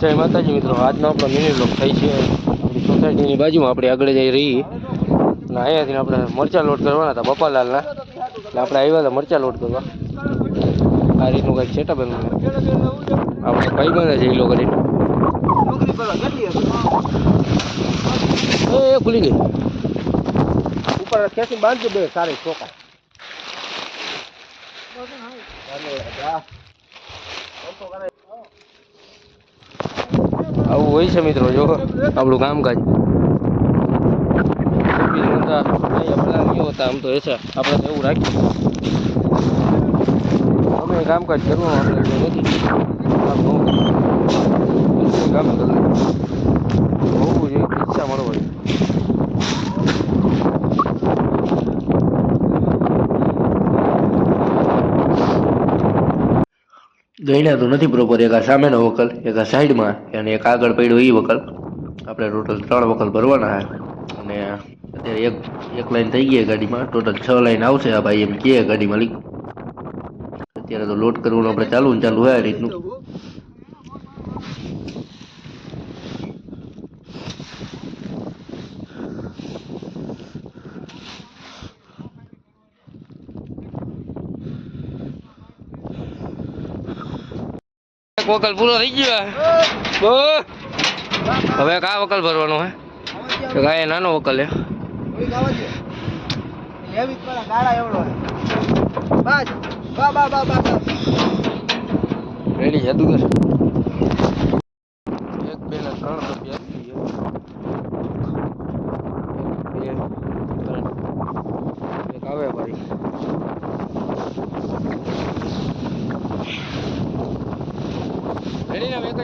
જય માતાજી મિત્રો આજનો આપણો મિની બ્લોક થઈ છે. સોસાયટીની બાજુમાં આપણે આગળ જઈ રહી. અને અહીંયાથી આપણે મરચા લોડ કરવાના હતા બપાલાલના. એટલે આપણે આવ્યા હતા મરચા લોડ કરવા. આ રીતનું કંઈક સેટઅપ એમ. આપણે ભાઈ બંધ છે એ લોકો કરીને એ ખુલી ગઈ. ઉપર ખેંચી બાંધજો બે સારી ચોકા. ચોખા આવું હોય છે મિત્રો, જો. આપણું કામકાજ. હતા આમ તો એ છે, આપણે એવું રાખીએ. અમે કામકાજ કરવાનું, આપણે નથી ન કામ કરવું હોવું જોઈએ ઈચ્છા મળવાની ગણ્યા તો નથી પ્રોપર એક આ સામેનો વકલ, એક આ સાઈડમાં અને એક આગળ પડ્યો એ વકલ. આપણે ટોટલ ત્રણ વકલ ભરવાના છે. અને અત્યારે એક એક લાઈન થઈ ગઈ ગાડીમાં. ટોટલ છ લાઈન આવશે આ ભાઈ એમ કહે ગાડીમાં લીક અત્યારે તો લોડ કરવાનું આપણે ચાલુ ને ચાલુ હોય આ રીતનું. વકલ પૂરો થઈ ગયો હવે કા વકલ ભરવાનો હે? તો કાંઈ નાનો વકલ હે. રેડી જાદુગર એક, બે ને ત્રણ. એક આવે ભાઈ.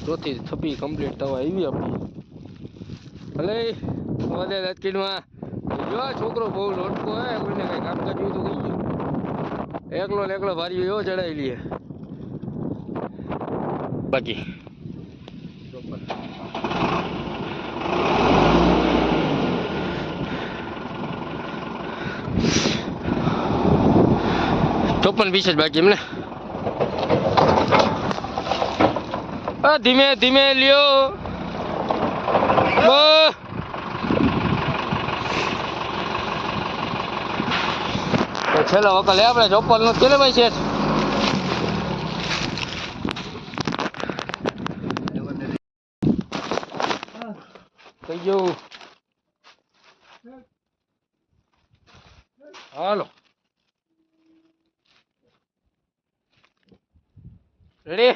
ચોથી થપ્પી કમ્પ્લીટ થવા આવી આપણી. ભલે વધે રાજકીટમાં જો છોકરો બહુ લોટકો હે કોઈને કંઈ કામ કર્યું તો કહી ગયું એકલો ને એકલો ભારી એવો ચડાવી લઈએ બાકી. ચોપન પીસ જ બાકી એમને આ ધીમે ધીમે લ્યો. છેલ્લો વખત લે આપણે ચોપલનું કેટલે ભાઈ છે થઈ ગયું. હાલો. રેડી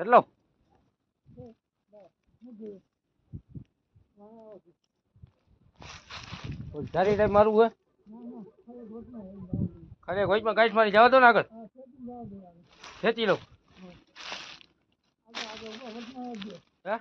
કેટલો? વધારે ટાઈમ મારું, હે? ખાલી કોઈમાં ગાઈડ મારી જવા દો ને આગળ. ખેંચી હે?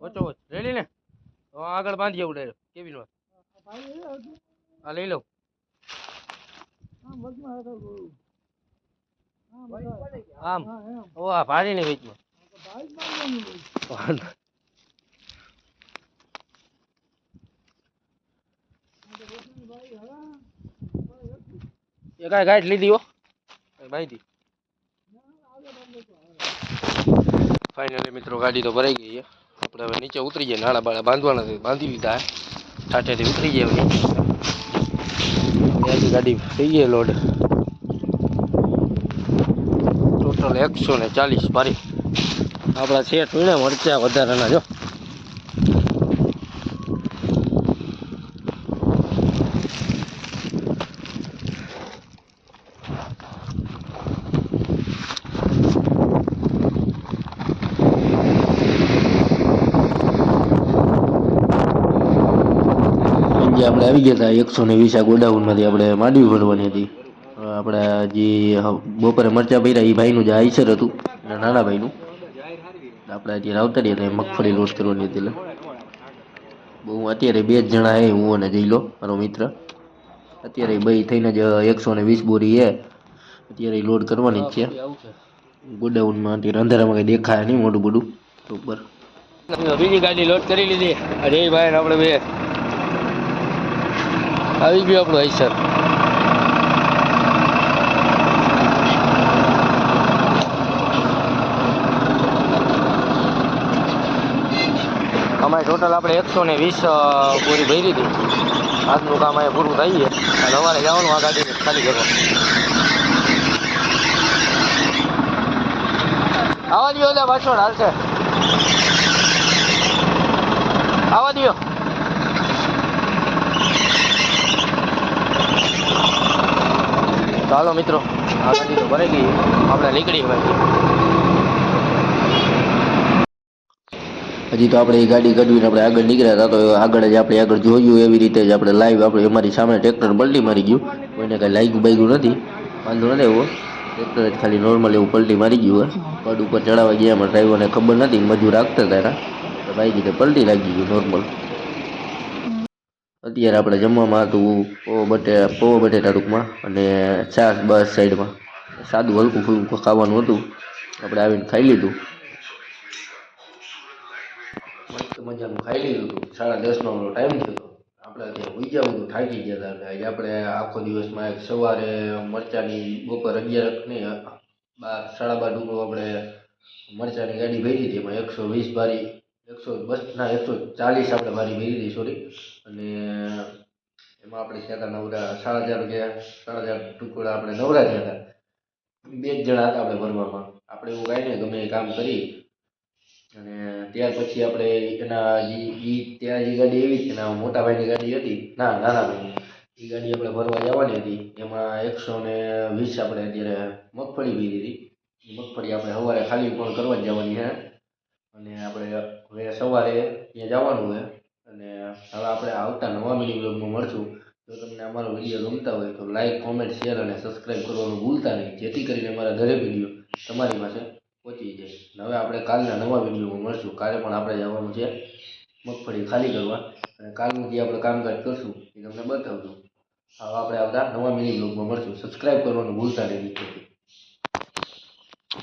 ઓછો ઓછો. રેડી ને. આગળ બાંધી આવું ડાયરેક્ટ કેબિનમાં હા, લઈ લઉં. આમ. ઓ, આ ભારી ને વેચમાં વાંધો. એ કાંઈ ગાઈડ લીધી હો. માહિતી ફાઇનલી મિત્રો, ગાડી તો ભરાઈ ગઈ છે. આપણે હવે નીચે ઉતરી જાય નાળા બાળા બાંધવાના છે. બાંધી લીધા છે. ઠાઠેથી ઉતરી જાય ત્યાંથી ગાડી થઈ ગઈ લોડ ટોટલ એકસો ને ચાલીસ મારી. આપણા છે વીણે મરચા વધારાના, જો. સાંજે આપણે આવી ગયા હતા એકસો ને વીસ આ ગોડાઉનમાંથી આપણે માંડવી ભરવાની હતી. આપણે જે બપોરે મરચા ભર્યા એ ભાઈનું જે આઈસર હતું નાના ભાઈનું આપણે જે આવતા રહ્યા એ મગફળી લોડ કરવાની હતી એટલે. બહુ, અત્યારે બે જ જણા હે, હું અને જઈલો મારો મિત્ર. અત્યારે બે થઈને જ એકસો ને વીસ બોરી હે. અત્યારે લોડ કરવાની જ છે. ગોડાઉનમાં અત્યારે અંધારામાં કંઈ દેખાય નહીં મોટું બધું ઉપર. બીજી ગાડી લોડ કરી લીધી. અરે ભાઈ આપણે બે આવી ગયું આપણું આઈસર. અમારે ટોટલ આપણે એકસો ને વીસ પૂરી ભરી હતી આજનું કામ અહીંયા પૂરું થઈ ગયું. અને અમારે જવાનું આ ગાડી ખાલી કરવા. આવા દો એટલે પાછળ હાલશે. આવા દો ચાલો મિત્રો, આ ગાડી તો ભરાઈ ગઈ આપણે નીકળી હવે હજી તો આપણે એ ગાડી કઢવીને આપણે આગળ નીકળ્યા હતા, તો આગળ જ આપણે આગળ જોયું એવી રીતે જ આપણે લાઈવ આપણે અમારી સામે ટ્રેક્ટર પલટી મારી ગયું. કોઈને કાંઈ લાગ્યું બાગ્યું નથી. વાંધો નથી એવો. ટ્રેક્ટર જ ખાલી નોર્મલ એવું પલટી મારી ગયું પડ ઉપર ચડાવવા ગયા એમાં ડ્રાઈવરને ખબર નથી, મજૂર રાખતા હતા એના તો ભાઈ કીધે પલટી લાગી ગયું નોર્મલ અત્યારે આપણે જમવામાં હતું પોવો બટેટા પોવો બટેટા ટૂંકમાં અને છાશ બસ સાઈડમાં. સાદું હલકું ફૂલકું ખાવાનું હતું. આપણે આવીને ખાઈ લીધું. મસ્ત મજાનું ખાઈ લીધું હતું. સાડા દસનો આપણો ટાઈમ થયો આપણે અત્યારે ઉઈ બધું, થાકી ગયા હતા આજે આપણે આખો દિવસમાં એક સવારે મરચાની બપોર અગિયાર નહીં, બાર, સાડા બાર ડુંગળો આપણે મરચાની ગાડી ભરી હતી. એમાં એકસો વીસ બારી એકસો બસ ના, એકસો ચાલીસ આપણે મારી ભરી હતી સોરી અને એમાં આપણે થયા હતા નવરા, સાડા ચાર ગયા સાડા ચાર ટુકડા આપણે નવરા થયા હતા. બે જ જણા હતા આપણે ભરવામાં. આપણે એવું કાંઈ નહીં, ગમે એ કામ કરી. અને ત્યાર પછી આપણે એના ઈ, ત્યાં જે ગાડી એવી એના મોટા ભાઈની ગાડી હતી, ના, નાના ભાઈની એ ગાડી આપણે ભરવા જવાની હતી. એમાં એકસો ને વીસ આપણે અત્યારે મગફળી ભરી હતી. મગફળી આપણે સવારે ખાલી પણ કરવા જ જવાની છે. અને આપણે હવે સવારે ત્યાં જવાનું છે. અને હવે આપણે આવતા નવા મિની બ્લોગમાં મળશું. જો તમને અમારો વીડિયો ગમતા હોય તો લાઇક કોમેન્ટ શેર અને સબસ્ક્રાઈબ કરવાનું ભૂલતા નહીં. જેથી કરીને અમારા દરેક વીડિયો તમારી પાસે પહોંચી જાય. હવે આપણે કાલના નવા વિડીયોમાં મળશું. કાલે પણ આપણે જવાનું છે મગફળી ખાલી કરવા. અને કાલનું જે આપણે કામકાજ કરશું એ તમને બતાવજો. હવે આપણે આવતા નવા મિની બ્લોગમાં મળશું. સબસ્ક્રાઈબ કરવાનું ભૂલતા નહીં